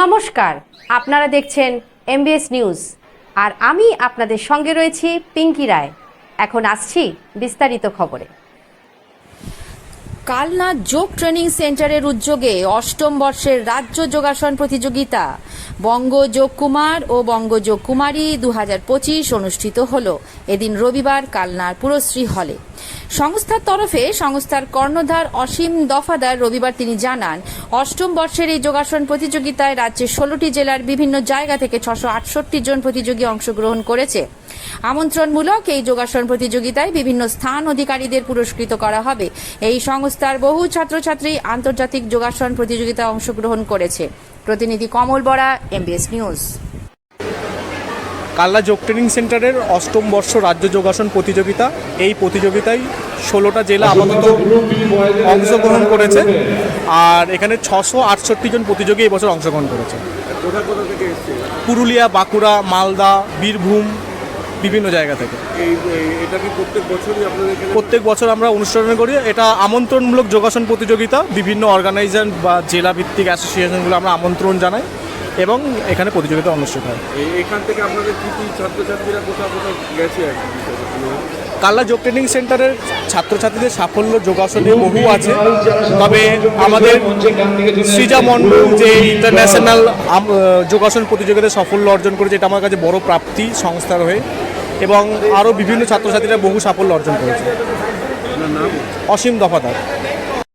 নমস্কার, আপনারা দেখছেন এমবিএস নিউজ আর আমি আপনাদের সঙ্গে রয়েছি পিঙ্কি রায়। এখন আসছি বিস্তারিত খবরে। কালনা যোগ ট্রেনিং সেন্টারের উদ্যোগে অষ্টম বর্ষের রাজ্য যোগাসন প্রতিযোগিতা। বঙ্গ যোগ কুমার ও বঙ্গযোগ কুমারী দু হাজার পঁচিশ অনুষ্ঠিত হল। এদিন রবিবার কালনার পুরশ্রী হলে। সংস্থার তরফে সংস্থার কর্ণধার অসীম দফাদার রবিবার তিনি জানান, অষ্টম বর্ষের এই যোগাসন প্রতিযোগিতায় রাজ্যের ষোলোটি জেলার বিভিন্ন জায়গা থেকে ছশো আটষট্টি জন প্রতিযোগী অংশগ্রহণ করেছে। আমন্ত্রণমূলক এই যোগাসন প্রতিযোগিতায় বিভিন্ন স্থান অধিকারীদের পুরস্কৃত করা হবে। এই সংস্থার বহু ছাত্রছাত্রী আন্তর্জাতিক যোগাসন প্রতিযোগিতায় অংশগ্রহণ করেছে। প্রতিনিধি কমল বরা এমবিএস নিউজ কাল্লা যোগ ট্রেনিং সেন্টারের অষ্টম বর্ষ রাজ্য যোগাসন প্রতিযোগিতা। এই প্রতিযোগিতায় ষোলোটা জেলা আপাতত অংশগ্রহণ করেছে আর এখানে ছশো আটষট্টি জন প্রতিযোগী এবছর অংশগ্রহণ করেছে। পুরুলিয়া, বাঁকুড়া, মালদা, বীরভূম বিভিন্ন জায়গা থেকে। এটা কি প্রত্যেক বছরই আপনাদের প্রত্যেক বছর আমরা অনুষ্ঠান করি। এটা আমন্ত্রণমূলক যোগাসন প্রতিযোগিতা। বিভিন্ন অর্গানাইজেশন বা জেলা ভিত্তিক অ্যাসোসিয়েশনগুলো আমরা আমন্ত্রণ জানাই এবং এখানে প্রতিযোগিতা অনুষ্ঠিত হয়। এখান থেকে আপনাদের কি কি ছাত্রছাত্রীরা কোথাও কোথাও গেছে কাল্লা যোগ ট্রেনিং সেন্টারের ছাত্রছাত্রীদের সাফল্য যোগাসনে বহু আছে। তবে আমাদের সৃজা মণ্ডল যে ইন্টারন্যাশনাল যোগাসন প্রতিযোগিতায় সাফল্য অর্জন করেছে, এটা আমার কাছে বড় প্রাপ্তি সংস্থার হয়ে। এবং আরও বিভিন্ন ছাত্রছাত্রীরা বহু সাফল্য অর্জন করেছে। অসীম দফাদার।